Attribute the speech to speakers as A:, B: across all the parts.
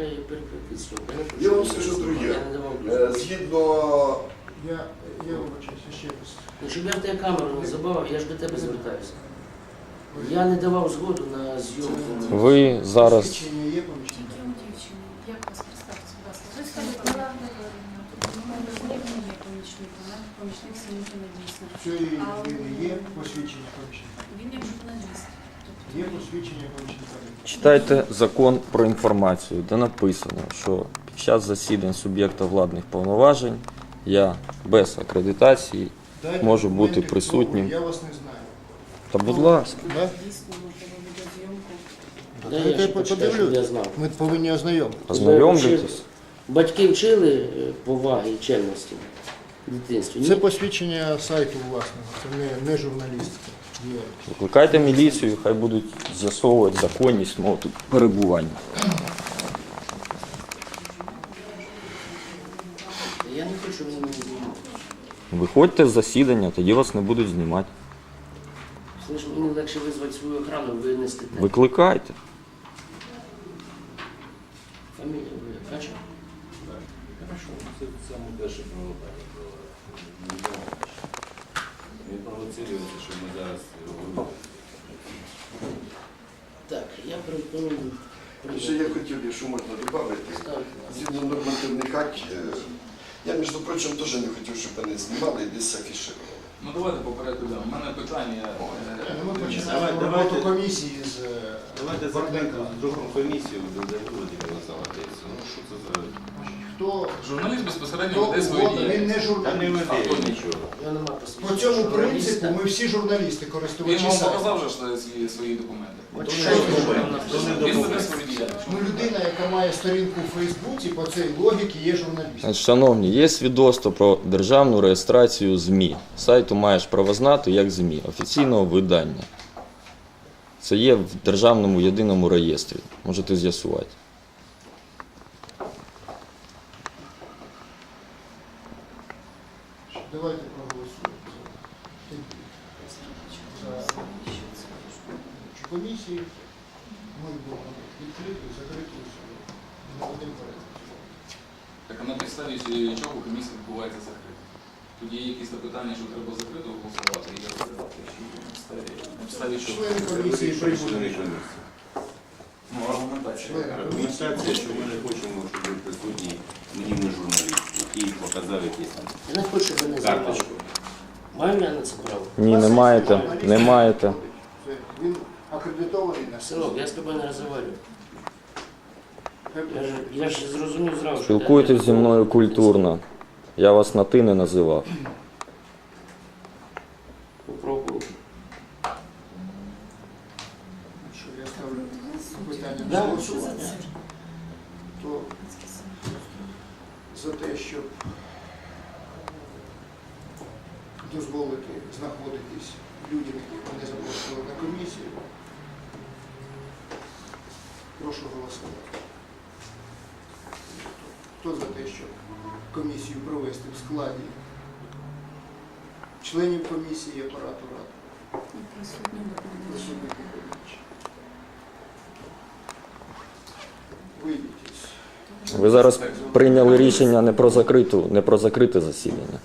A: хай перекрутить зйомку. Я
B: вам скажу друге.
A: Я не давав
B: Е,
A: дозволу.
B: Згідно
C: Я, я вибачаюся ще раз.
A: Ну, Щоб я в тебе камеру не забавив, я ж до тебе звертаюся. Я не давав згоду на зйомку.
D: Ви зараз
C: Посвідчення є помічник?
E: Дім дівчини, як вас представити, будь ласка? Ви скажіть, Олена Григорівна, у мене з ним є помічник, вона помічник Сім'їна дійсно.
C: Цієї людини є посвідчення помічника?
E: Він як журналіст.
C: Є посвідчення
D: читайте закон про інформацію, де написано, що під час засідань суб'єкта владних повноважень я без акредитації
C: Дайте
D: Можу бути присутнім.
C: Я вас не знаю.
D: та будь ласка.
C: Да?
A: Да,
C: Та
A: я
C: я
A: ж почитаю, щоб я знав.
C: Ми повинні ознайомитися.
D: Ознайомлюйтесь.
A: Батьки вчили е, поваги і чемності дитинстві?
C: Це посвідчення сайту власного, це не, не журналістика. Є.
D: Викликайте міліцію, хай будуть з'ясовувати законність мого тут перебування.
A: Я не хочу, мене знімав.
D: Виходьте з засідання, тоді вас не будуть знімати.
A: Слиш, мені легше визвати свою охрану, винести те.
D: Викликайте.
A: Фамілія ви Кача?
F: Хорошо, це саме перше провокання було. Не провоцирується, що ми зараз говоримо.
A: Так, я пропоную
B: ще я хотів, якщо можна додати, згідно нормативних актів, е, я, між прочим, теж не хотів, щоб мене знімали і десь афішували.
G: Ну давайте по. У мене питання. е,
C: Ми починаємо
F: давайте.
C: роботу комісії з е,
F: Давайте закриємо з другом комісію, де Володимир Завадеться. Ну що це за...
C: хто,
G: Журналіст безпосередньо
C: хто
G: веде свою
C: угодно, він
G: діяльність.
C: не
F: Та не
C: журналіст.
F: веде нічого.
C: По цьому принципу ми всі журналісти,
G: Він
C: користувачі
G: вам
C: сайту.
G: показав же ж свої, свої документи.
A: От
C: що
A: що
C: ви
A: ви
C: думаєте?
G: Він веде свою діяльність.
C: Ну, людина, яка має сторінку у Фейсбуці, по цій логіці є журналістом.
D: Шановні, є свідоцтво про державну реєстрацію ЗМІ. Сайту маєш право знати як ЗМІ, офіційного видання. Це є в державному єдиному реєстрі. Можете з'ясувати.
C: Давайте проголосуємо комісію. Ми будемо відкрити, закрити. Не будемо.
G: Так а на підставі чого комісія відбувається закрита? Тоді є якісь запитання, що треба закрито голосувати, і я на підставі?
C: Члени комісії
F: Члени
C: прибудуть.
F: комісії.
G: Ну, аргументація.
F: Аргументація, що ми не хочемо, щоб був присутній анонімний журналіст, який показав якісь там
A: Я не хочу, щоб мене знімали.
F: карточку.
A: Маю я на це право?
D: Ні, не маєте. Не маєте.
C: Він акредитований на
A: Синок, я з тобою не розмовляю. Я ж, я ж зрозумів зразу, що...
D: Спілкуйтесь зі мною культурно. Я вас на ти не називав.
A: Попробую.
C: що я ставлю питання на голосування, то за те, щоб дозволити знаходитись людям, яких вони запрошували на комісію, прошу голосувати. Хто за те, щоб комісію провести в складі членів комісії і апарату ради?
E: Присутні доповідачі.
D: Ви зараз прийняли рішення не про закриту, не про закрите засідання.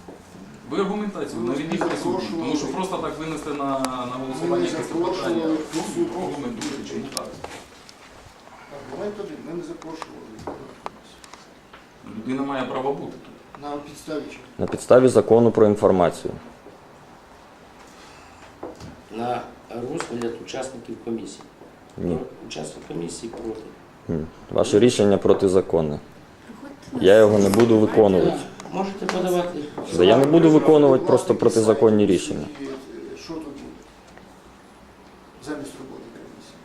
G: Ви аргументацію наведіть присутні, тому що просто так винести на, на голосування якесь питання. Ну, аргументуйте, чому так?
C: Аргумент один, ми не запрошували на.
G: Людина має право бути тут.
C: На підставі чого?
D: На підставі закону про інформацію.
A: На розгляд учасників комісії.
D: Ні.
A: Учасник комісії проти.
D: Ваше рішення протизаконне. Я його не буду виконувати.
A: Можете подавати.
D: Да я не буду виконувати просто протизаконні рішення.
C: Що тут буде? Замість роботи комісії.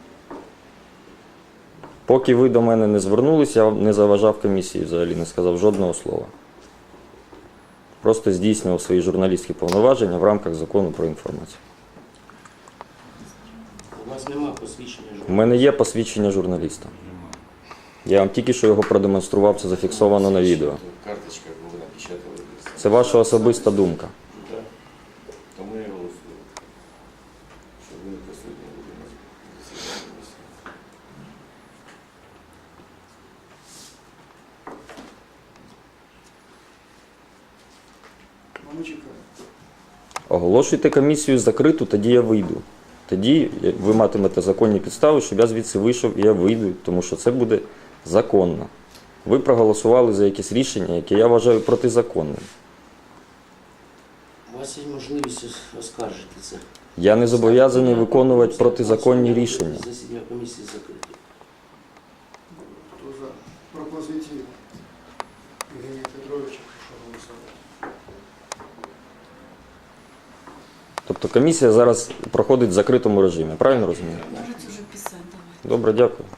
D: Поки ви до мене не звернулися, я не заважав комісії взагалі, не сказав жодного слова. Просто здійснював свої журналістські повноваження в рамках закону про інформацію.
A: У вас немає посвідчення
D: У
A: журналіста.
D: мене є посвідчення журналіста. Я вам тільки що його продемонстрував, це зафіксовано на відео.
F: Карточка була напечатана.
D: Це ваша особиста думка.
F: Тому я голосую.
D: Оголошуйте комісію закриту, тоді я вийду. Тоді ви матимете законні підстави, щоб я звідси вийшов і я вийду, тому що це буде законно. Ви проголосували за якесь рішення, яке я вважаю протизаконним.
A: У вас є можливість оскаржити це.
D: Я не зобов'язаний виконувати протизаконні рішення.
A: Засідання комісії закрите.
C: Хто за пропозицію Євгенія Петровича, прошу голосувати.
D: Тобто комісія зараз проходить в закритому режимі, правильно розумію?
E: Можете вже писати, давай.
D: Добре, дякую.